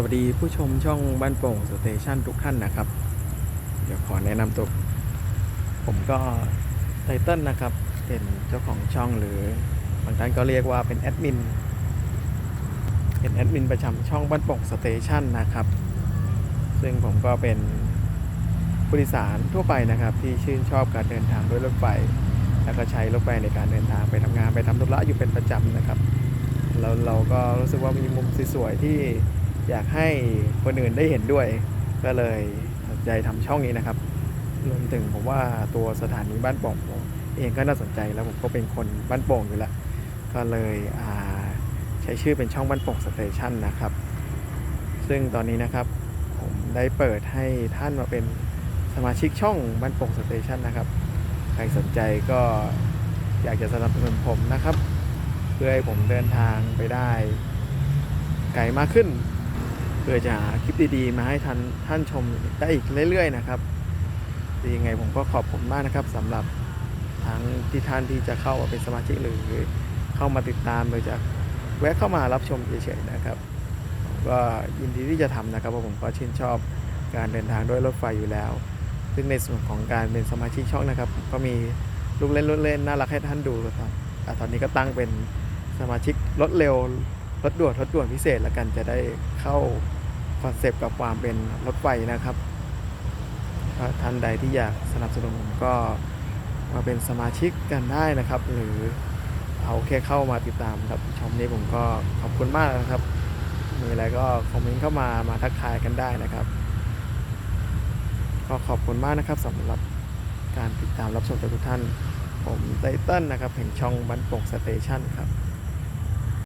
สวัสดีผู้ชมช่องบ้านโป่งสเตชันทุกท่านนะครับ เดี๋ยวขอแนะนำตัว ผมก็ไตเติ้ลนะครับ เป็นเจ้าของช่องหรือบางท่านก็เรียกว่าเป็นแอดมิน เป็นแอดมินประจำช่องบ้านโป่งสเตชันนะครับ ซึ่งผมก็เป็นผู้โดยสารทั่วไปนะครับ ที่ชื่นชอบการเดินทางด้วยรถไฟ แล้วก็ใช้รถไฟในการเดินทางไปทำงานไปทำธุระอยู่เป็นประจำนะครับเราเราก็รู้สึกว่ามีมุมสวยๆที่ อยากให้คนอื่นได้เห็นด้วย ก็เลยสนใจทำช่องนี้นะครับรวมถึงผมว่าตัวสถานีบ้านโป่งเองก็น่าสนใจแล้วผมก็เป็นคนบ้านโป่งอยู่แล้วก็เลยใช้ชื่อเป็นช่องบ้านโป่งสเตชันนะครับ ซึ่งตอนนี้นะครับผมได้เปิดให้ท่านมาเป็นสมาชิกช่องบ้านโป่งสเตชันนะครับ ใครสนใจก็อยากจะสนับสนุนผมนะครับ เพื่อให้ผมเดินทางไปได้ไกลมากขึ้น พื่อจะหาคลิปดีๆ มาให้ท่านท่านชมได้อีกเรื่อย ๆ นะครับดียังไงผมก็ขอบคุณมากนะครับสำหรับทั้งที่ท่านที่จะเข้ามาเป็นสมาชิกหรือเข้ามาติดตามโดยจะแวะเข้ามารับชมเฉยๆนะครับก็ยินดีที่จะทำนะครับเพราะผมก็ชื่นชอบการเดินทางด้วยรถไฟอยู่แล้ว ซึ่งในส่วนของการเป็นสมาชิกช่องนะครับ ก็มีลูกเล่นลูกเล่นน่ารักให้ท่านดูครับแต่ตอนนี้ก็ตั้งเป็นสมาชิกรถเร็วรถด่วนรถด่วนพิเศษแล้วกันจะได้เข้า คอนเซปต์กับความเป็นรถไฟนะครับท่านใดที่อยากสนับสนุนผมก็มาเป็นสมาชิกกันได้นะครับ หรือเอาแค่เข้ามาติดตามครับชมนี้ผมก็ขอบคุณมากนะครับ มีอะไรก็คอมเมนต์เข้ามามาทักทายกันได้นะครับ ก็ขอบคุณมากนะครับสำหรับการติดตามรับชมจากทุกท่าน ผมไตเติ้ลนะครับแห่งช่องบันปกสเตชันครับ